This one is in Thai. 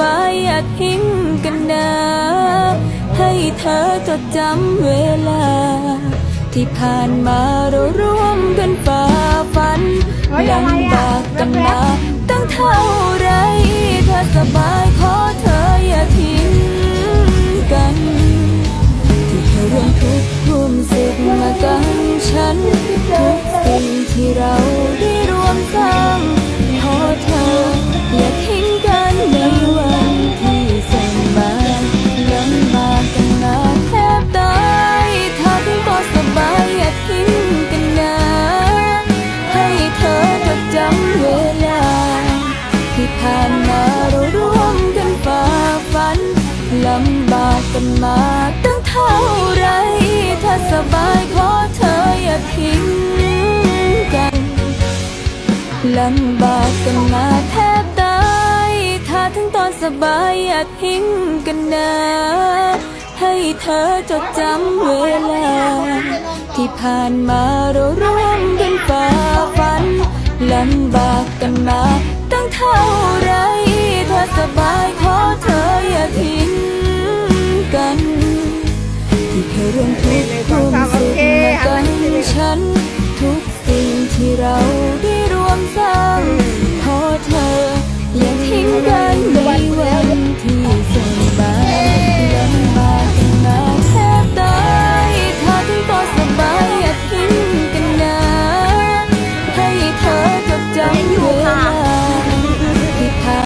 บายอยากหิ้งกันนาให้เธอจดจำเวลา ที่ผ่านมาเราร่วมกันฝ่าฟันลำบากกันมาตั้งเท่าไรเธอสบายขอเธออย่าทิ้งกัน ที่เธอร่วมทุกข์ร่วมสุขมากันฉันทุกสิ่งที่เราได้ร่วมสร้างขอเธออย่าากกันมาตั้งเท่าไร ถ้าสบายขอเธออย่าทิ้งกันลำบากกันมาแทบตายถ้าถึงตอนสบายอย่าทิ้งกันนะให้เธอจดจำเวลา ที่ผ่านมาเราร่วมกันฝ่าฟันลำบากกันมาตั้งเท่า ทุกทุ่มสุดกันฉัน ทุกสิ่งที่เราได้รวมสร้างขอเธอ อย่าทิ้งกันในวันที่สบายลำบากกันมาแทบตายถ้าที่ก็สบายอย่าทิ้งกันนะให้เธอจดจำอยู่